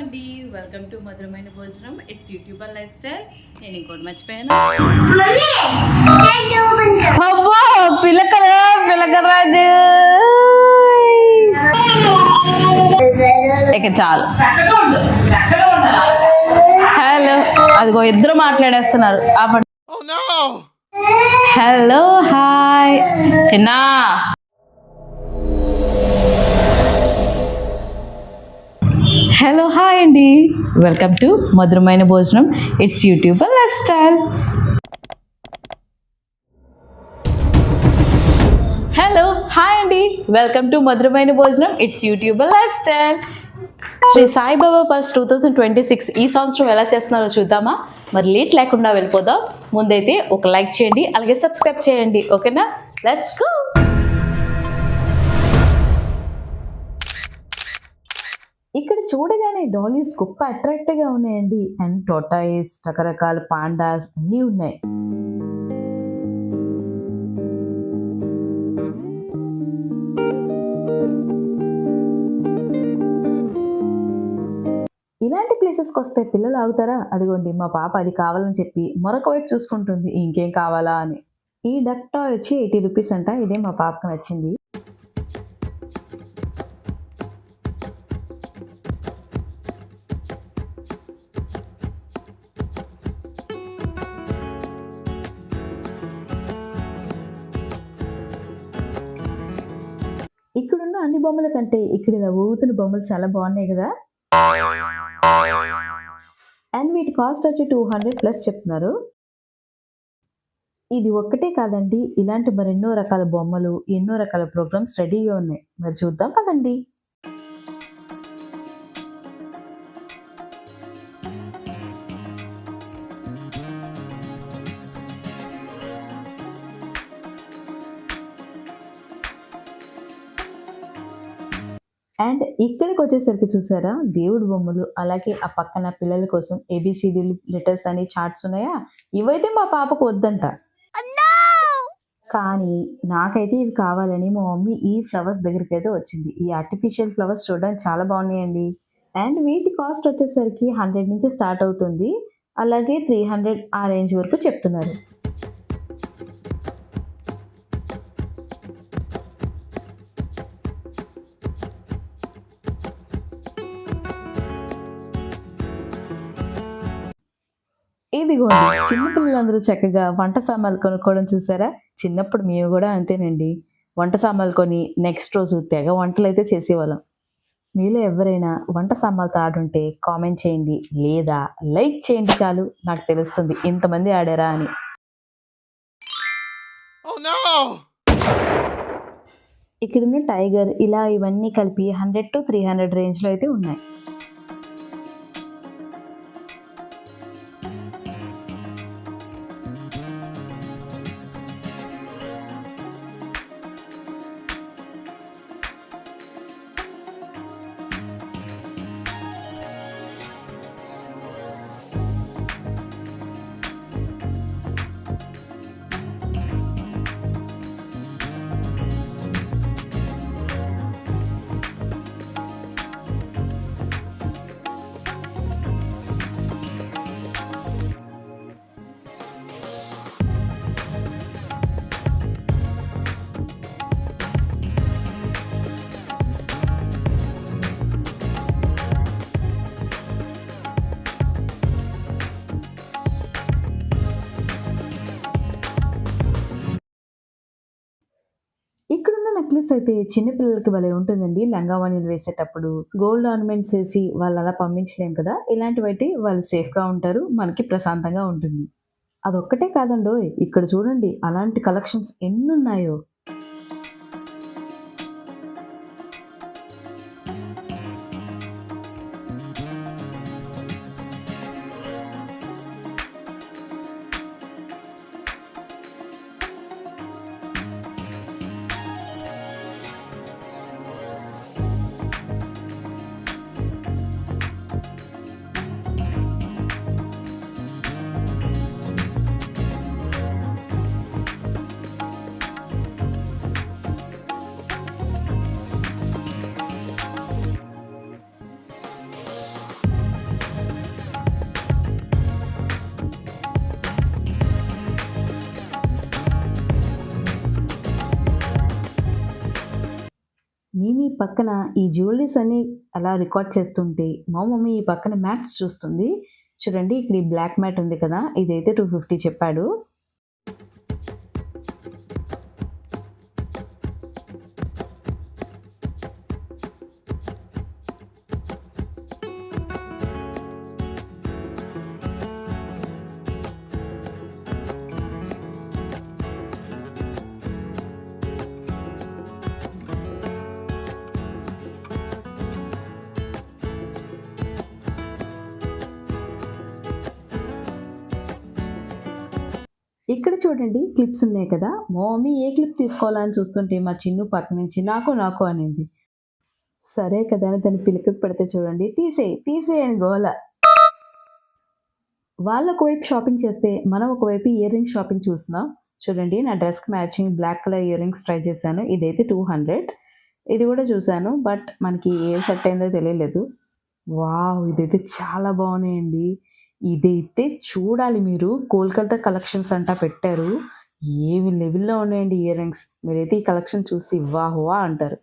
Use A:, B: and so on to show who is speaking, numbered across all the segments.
A: అండి. Welcome to మధురమైన భోజనం. ఇట్స్ యూట్యూబర్ లైఫ్ స్టైల్ నేను ఇంకోటి మర్చిపోయాను. అబ్బో ఇక చాలు. హలో అదిగో ఇద్దరు మాట్లాడేస్తున్నారు.
B: Oh!
A: హలో హాయ్ చిన్నా. వెల్కమ్ టు మధురమైన భోజనం. It's YouTuber life style hello hi అండి. వెల్కమ్ టు మధురమైన భోజనం. It's YouTuber life style Sri Saibaba purse two thousand twenty six ఈ సంవత్సరం ఎలా చేస్తున్నారో చూద్దామా? మరి లేట్ లేకుండా వెళ్ళిపోదాం. ముందైతే ఒక లైక్ చేయండి అలాగే సబ్స్క్రైబ్ చేయండి. ఓకేనా? లెట్స్ గో ఇక్కడ చూడగానే డాలీస్ గొప్ప అట్రాక్టివ్గా ఉన్నాయండి. అండ్ టోటాయిస్ రకరకాల పాండాస్ అన్నీ ఉన్నాయి. ఇలాంటి ప్లేసెస్కి వస్తే పిల్లలు ఆగుతారా? అదిగోండి మా పాప అది కావాలని చెప్పి మరొక వైపు చూసుకుంటుంది. ఇంకేం కావాలా అని. ఈ డక్ టాయ్ వచ్చి ఎయిటీ రూపీస్ అంట. ఇదే మా పాపకు నచ్చింది. అన్ని బొమ్మల కంటే ఇక్కడ ఇలా ఊతున్న బొమ్మలు చాలా బాగున్నాయి కదా. అండ్ వీటి కాస్ట్ వచ్చి టూ హండ్రెడ్ ప్లస్ చెప్తున్నారు. ఇది ఒక్కటే కాదండి ఇలాంటి మరెన్నో రకాల బొమ్మలు ఎన్నో రకాల ప్రోగ్రామ్స్ రెడీగా ఉన్నాయి. మరి చూద్దాం పదండి. అండ్ ఇక్కడికి వచ్చేసరికి చూసారా? దేవుడి బొమ్మలు అలాగే ఆ పక్కన పిల్లల కోసం ఏబిసిడి లెటర్స్ అని చార్ట్స్ ఉన్నాయా? ఇవైతే మా పాపకు వద్దంట. కానీ నాకైతే ఇవి కావాలని మా మమ్మీ ఈ ఫ్లవర్స్ దగ్గరికి అయితే వచ్చింది. ఈ ఆర్టిఫిషియల్ ఫ్లవర్స్ చూడడానికి చాలా బాగున్నాయండి. అండ్ వీటి కాస్ట్ వచ్చేసరికి హండ్రెడ్ నుంచి స్టార్ట్ అవుతుంది. అలాగే త్రీ హండ్రెడ్ ఆ రేంజ్ వరకు చెప్తున్నారు. ఇదిగోండి చిన్నపిల్లలందరూ చక్కగా వంట సామాన్లు కొనుక్కోవడం చూసారా? చిన్నప్పుడు మేము కూడా అంతేనండి. వంట సామాన్లు కొని నెక్స్ట్ రోజు తెగ వంటలు అయితే చేసేవాళ్ళం. మీలో ఎవరైనా వంట సామాన్లతో ఆడుంటే కామెంట్ చేయండి లేదా లైక్ చేయండి చాలు నాకు తెలుస్తుంది ఇంతమంది ఆడారా అని.
B: Oh!
A: ఇక్కడున్న టైగర్ ఇలా ఇవన్నీ కలిపి హండ్రెడ్ టు త్రీ హండ్రెడ్ రేంజ్లో అయితే ఉన్నాయి. నెక్లెస్ అయితే చిన్నపిల్లలకి భలే ఉంటుందండి. లంగావాణిలు వేసేటప్పుడు గోల్డ్ ఆర్నమెంట్స్ వేసి వాళ్ళు అలా పంపించలేం కదా? ఇలాంటివైతే వాళ్ళు సేఫ్గా ఉంటారు మనకి ప్రశాంతంగా ఉంటుంది. అదొక్కటే కాదండో ఇక్కడ చూడండి అలాంటి కలెక్షన్స్ ఎన్ని ఉన్నాయో నేను ఈ పక్కన ఈ జ్యువెలరీస్ అన్ని అలా రికార్డ్ చేస్తుంటే మా మమ్మీ ఈ పక్కన మ్యాట్స్ చూస్తుంది. చూడండి ఇక్కడ ఈ బ్లాక్ మ్యాట్ ఉంది కదా ఇదైతే టూ ఫిఫ్టీ చెప్పాడు. ఇక్కడ చూడండి క్లిప్స్ ఉన్నాయి కదా. మమ్మీ ఏ క్లిప్ తీసుకోవాలని చూస్తుంటే మా చిన్ను పక్క నుంచి నాకు నాకు అనింది. సరే కదా అని దాన్ని పిలికకు పెడితే చూడండి తీసే తీసే అని గోల. వాళ్ళు ఒకవైపు షాపింగ్ చేస్తే మనం ఒకవైపు ఇయర్ రింగ్స్ షాపింగ్ చూస్తున్నాం. చూడండి నా డ్రెస్కి matching black colour ear rings try చేశాను. ఇదైతే టూ హండ్రెడ్ ఇది కూడా చూశాను బట్ మనకి ఏ సెట్ అయిందో తెలియలేదు. వావ్ ఇదైతే చాలా బాగున్నాయండి. ఇదైతే చూడాలి మీరు. కోల్కతా కలెక్షన్స్ అంటా పెట్టారు. ఏమి లెవెల్లో ఉన్నాయండి ఇయర్ రింగ్స్? మీరైతే ఈ కలెక్షన్ చూసి వా అంటారు.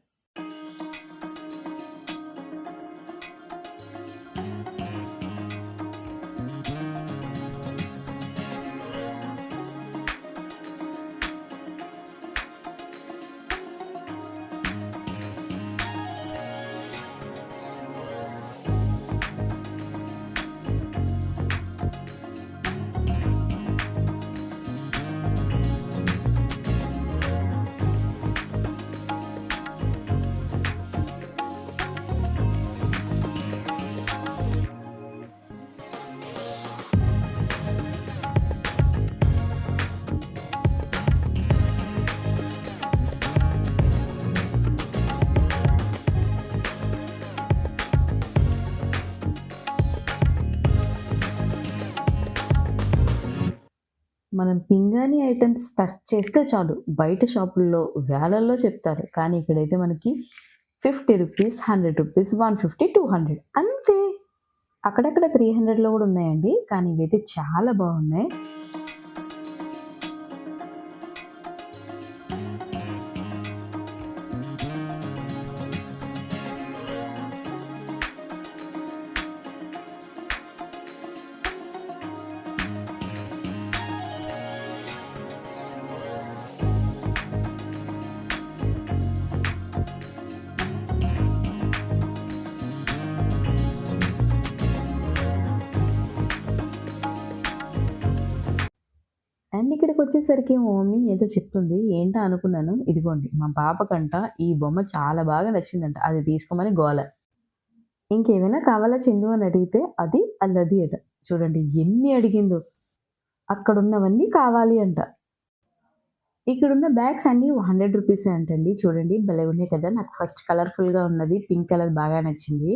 A: మనం పింగాణి ఐటమ్స్ టచ్ చేస్తే చాలు. బయట షాపుల్లో వేలల్లో చెప్తారు. కానీ ఇక్కడైతే మనకి fifty rupees hundred rupees one fifty two hundred అంతే. అక్కడక్కడ త్రీ హండ్రెడ్లో కూడా ఉన్నాయండి. కానీ ఇవైతే చాలా బాగున్నాయి. అండ్ వచ్చేసరికి మమ్మీ ఏదో చెప్తుంది. ఏంటో అనుకున్నాను. ఇదిగోండి మా పాపకంట ఈ బొమ్మ చాలా బాగా నచ్చిందంట. అది తీసుకోమని గోల. ఇంకేమైనా కావాలా చెండు అని అడిగితే అది అల్లది అట. చూడండి ఎన్ని అడిగిందో. అక్కడున్నవన్నీ కావాలి అంట. ఇక్కడున్న బ్యాగ్స్ అన్నీ హండ్రెడ్ రూపీసే అంటండి. చూడండి భలే ఉన్నాయి కదా. నాకు ఫస్ట్ కలర్ఫుల్గా ఉన్నది. పింక్ కలర్ బాగా నచ్చింది.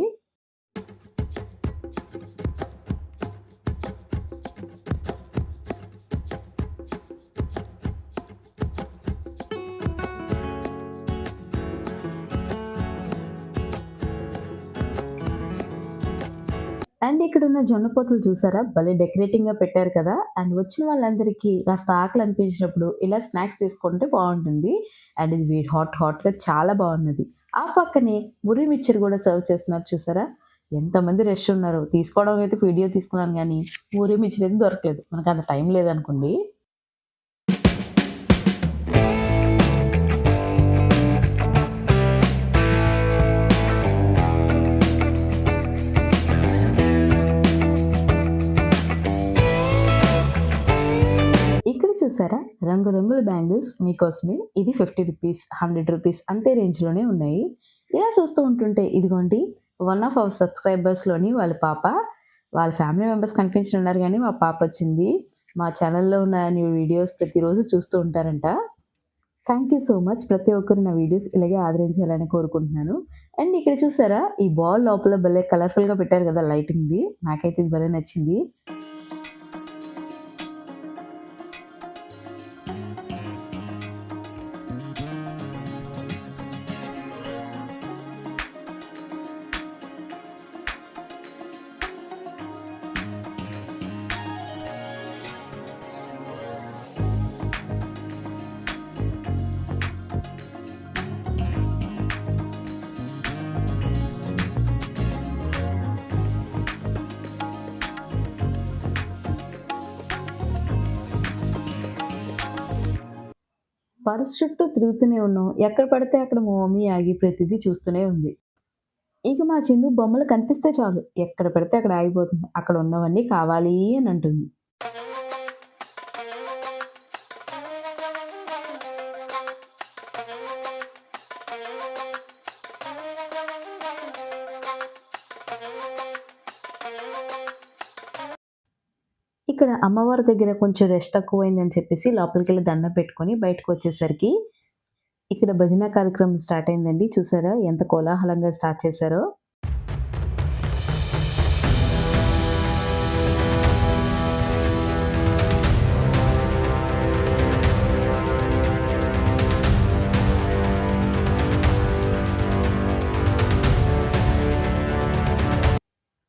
A: ఇక్కడ ఉన్న జొన్న పోతులు చూసారా? భలే డెకరేటింగ్గా పెట్టారు కదా. అండ్ వచ్చిన వాళ్ళందరికీ కాస్త ఆకలి అనిపించినప్పుడు ఇలా స్నాక్స్ తీసుకుంటే బాగుంటుంది. అండ్ ఇది హాట్ హాట్గా చాలా బాగున్నది. ఆ పక్కనే మురి మిక్చర్ కూడా సర్వ్ చేస్తున్నారు చూసారా? ఎంతమంది రష్ ఉన్నారు. తీసుకోవడం అయితే వీడియో తీసుకున్నాను కానీ మురి మిక్చర్ అయితే దొరకలేదు. మనకు అంత టైం లేదనుకోండి. చూసారా? రంగురంగుల బ్యాంగిల్స్ మీకోసమే. ఇది ఫిఫ్టీ రూపీస్ హండ్రెడ్ రూపీస్ అంతే రేంజ్లోనే ఉన్నాయి. ఇలా చూస్తూ ఉంటుంటే ఇదిగోండి వన్ ఆఫ్ అవర్ సబ్స్క్రైబర్స్లోని వాళ్ళ పాప వాళ్ళ ఫ్యామిలీ మెంబర్స్ కనిపించి ఉన్నారు కానీ మా పాప వచ్చింది. మా ఛానల్లో ఉన్న న్యూ వీడియోస్ ప్రతిరోజు చూస్తూ ఉంటారంట. థ్యాంక్ యూ సో మచ్ ప్రతి ఒక్కరు నా వీడియోస్ ఇలాగే ఆదరించాలని కోరుకుంటున్నాను. అండ్ ఇక్కడ చూసారా ఈ బాల్ లోపల భలే కలర్ఫుల్గా పెట్టారు కదా లైటింగ్ది నాకైతే ఇది భలే నచ్చింది. పర్స్ చుట్టూ తిరుగుతూనే ఉన్నాం. ఎక్కడ పడితే అక్కడ మా మమ్మీ ఆగి ప్రతిదీ చూస్తూనే ఉంది. ఇక మా చిన్ను బొమ్మలు కనిపిస్తే చాలు. ఎక్కడ పడితే అక్కడ ఆగిపోతుంది. అక్కడ ఉన్నవన్నీ కావాలి అని అంటుంది. ఇక్కడ అమ్మవారి దగ్గర కొంచెం రెస్ట్ తక్కువైందని చెప్పేసి లోపలికి వెళ్ళి దండం పెట్టుకొని బయటకు వచ్చేసరికి ఇక్కడ భజన కార్యక్రమం స్టార్ట్ అయిందండి. చూసారా ఎంత కోలాహలంగా స్టార్ట్ చేశారో.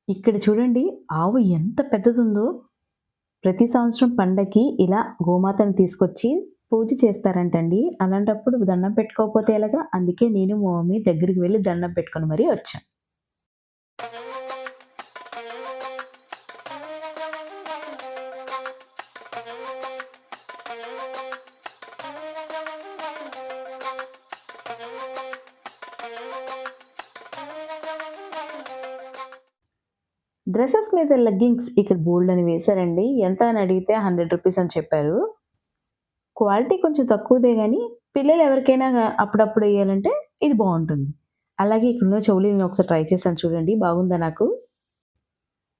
A: ఇక్కడ చూడండి ఆవు ఎంత పెద్దదుందో. ప్రతి సంవత్సరం పండగకి ఇలా గోమాతను తీసుకొచ్చి పూజ చేస్తారంటండి. అలాంటప్పుడు దండం పెట్టుకోకపోతే ఎలాగా? అందుకే నేను మా మమ్మీ దగ్గరికి వెళ్ళి దండం పెట్టుకొని మరీ వచ్చాను డ్రెస్సెస్ మీద లెగ్గింగ్స్ ఇక్కడ బోల్డ్ అని వేశారండి. ఎంత అని అడిగితే హండ్రెడ్ రూపీస్ అని చెప్పారు. క్వాలిటీ కొంచెం తక్కువదే కానీ పిల్లలు ఎవరికైనా అప్పుడప్పుడు వేయాలంటే ఇది బాగుంటుంది. అలాగే ఇక్కడున్న చెవులీలను ఒకసారి ట్రై చేశాను చూడండి బాగుందా నాకు?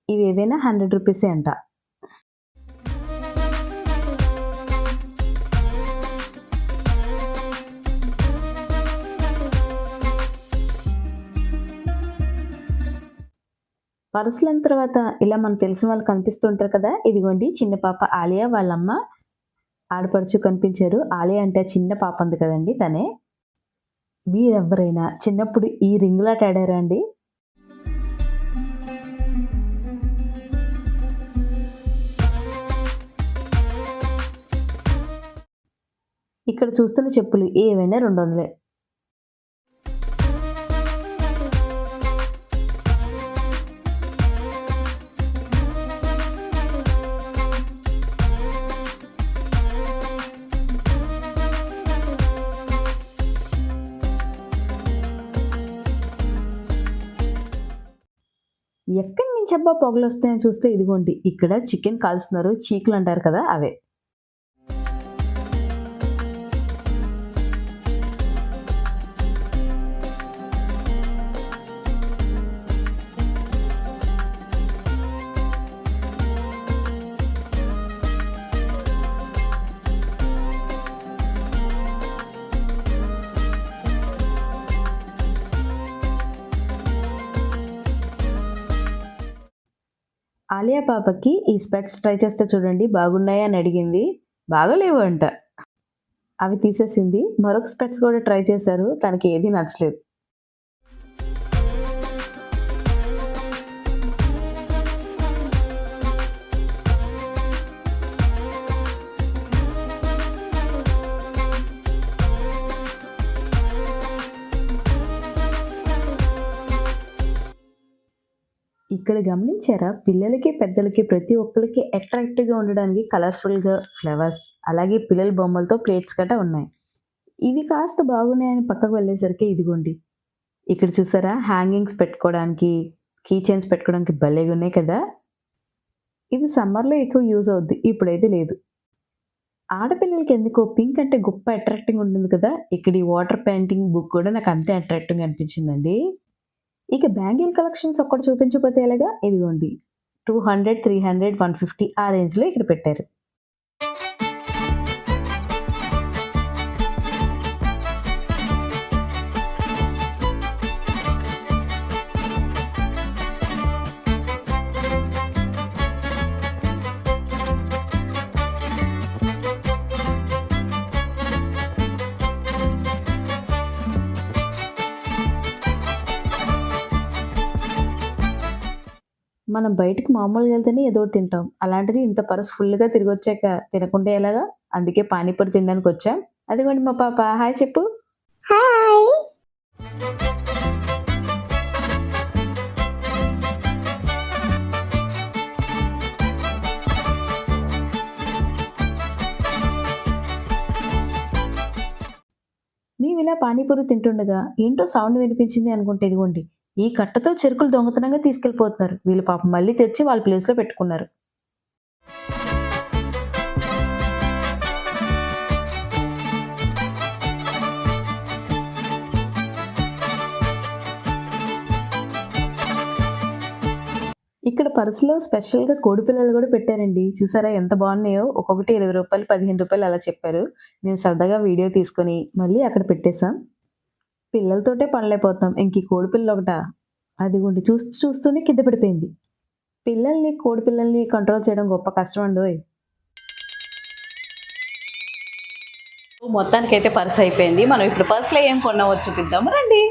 A: ఇవి ఏవైనా హండ్రెడ్ రూపీసే అంట. పరసులైన తర్వాత ఇలా మనకు తెలిసిన వాళ్ళు కనిపిస్తుంటారు కదా? ఇదిగోండి చిన్న పాప ఆలియా వాళ్ళమ్మ ఆడపడుచు కనిపించారు. ఆలియా అంటే చిన్న పాప ఉంది కదండి తనే. మీరెవరైనా చిన్నప్పుడు ఈ రింగులాట ఆడారా అండి? ఇక్కడ చూస్తున్న చెప్పులు ఏవైనా రెండు వందలే. ఎక్కడి నుంచి అబ్బా పొగలు వస్తాయని చూస్తే ఇదిగోండి ఇక్కడ చికెన్ కాల్స్తున్నారు చీకులు అంటారు కదా అవే. ఆలియా పాపకి ఈ స్పెక్స్ ట్రై చేస్తే చూడండి బాగున్నాయా అని అడిగింది. బాగలేవు అంట అవి తీసేసింది. మరొక స్పెక్స్ కూడా ట్రై చేశారు. తనకి ఏది నచ్చలేదు. ఇక్కడ గమనించారా? పిల్లలకి పెద్దలకి ప్రతి ఒక్కరికి అట్రాక్టివ్గా ఉండడానికి కలర్ఫుల్గా ఫ్లవర్స్ అలాగే పిల్లల బొమ్మలతో ప్లేట్స్ గట్రా ఉన్నాయి. ఇవి కాస్త బాగున్నాయని పక్కకు వెళ్ళేసరికి ఇదిగోండి. ఇక్కడ చూసారా? హ్యాంగింగ్స్ పెట్టుకోవడానికి కీ చైన్స్ పెట్టుకోవడానికి భలేగా ఉన్నాయి కదా? ఇది సమ్మర్లో ఎక్కువ యూజ్ అవుద్ది ఇప్పుడైతే లేదు. ఆడపిల్లలకి ఎందుకో పింక్ అంటే గొప్ప అట్రాక్టింగ్ ఉంటుంది కదా? ఇక్కడ ఈ వాటర్ పెయింటింగ్ బుక్ కూడా నాకు అంతే అట్రాక్టింగ్ అనిపించిందండి. ఇక బ్యాంగిల్ కలెక్షన్స్ ఒక్కటి చూపించకపోతే ఎలాగా? ఇదిగోండి two hundred three hundred one fifty ఆ రేంజ్లో ఇక్కడ పెట్టారు. మనం బయటకు మామూలుగా వెళ్తేనే ఏదో తింటాం. అలాంటిది ఇంత పరస్ ఫుల్గా తిరిగి వచ్చాక తినకుండా ఎలాగా? అందుకే పానీపూరి తినడానికి వచ్చాం. అదిగోండి మా పాప. హాయ్ చెప్పు.
B: హాయ్.
A: పానీపూరి తింటుండగా ఏంటో సౌండ్ వినిపించింది అనుకుంటే ఇదిగోండి. ఈ కట్టతో చెరుకులు దొంగతనంగా తీసుకెళ్ళిపోతున్నారు వీళ్ళు పాపం మళ్ళీ తెచ్చి వాళ్ళ ప్లేస్లో పెట్టుకున్నారు. ఇక్కడ పర్సులో స్పెషల్గా కోడి పిల్లలు కూడా పెట్టారండి. చూసారా ఎంత బాగున్నాయో? ఒక్కొక్కటి ఇరవై రూపాయలు పదిహేను రూపాయలు అలా చెప్పారు. మేము సరదాగా వీడియో తీసుకొని మళ్ళీ అక్కడ పెట్టేశాం. పిల్లలతోటే పనులైపోతాం ఇంక ఈ కోడిపిల్ల ఒకట ఒకట అదిగోండి చూస్తూ చూస్తూనే కింద పడిపోయింది. పిల్లల్ని కోడిపిల్లల్ని కంట్రోల్ చేయడం గొప్ప కష్టం అండి ఓయ్. మొత్తానికైతే పర్స్ అయిపోయింది. మనం ఇప్పుడు పర్స్లో ఏం కొన్నావో చూపిద్దాము రండి.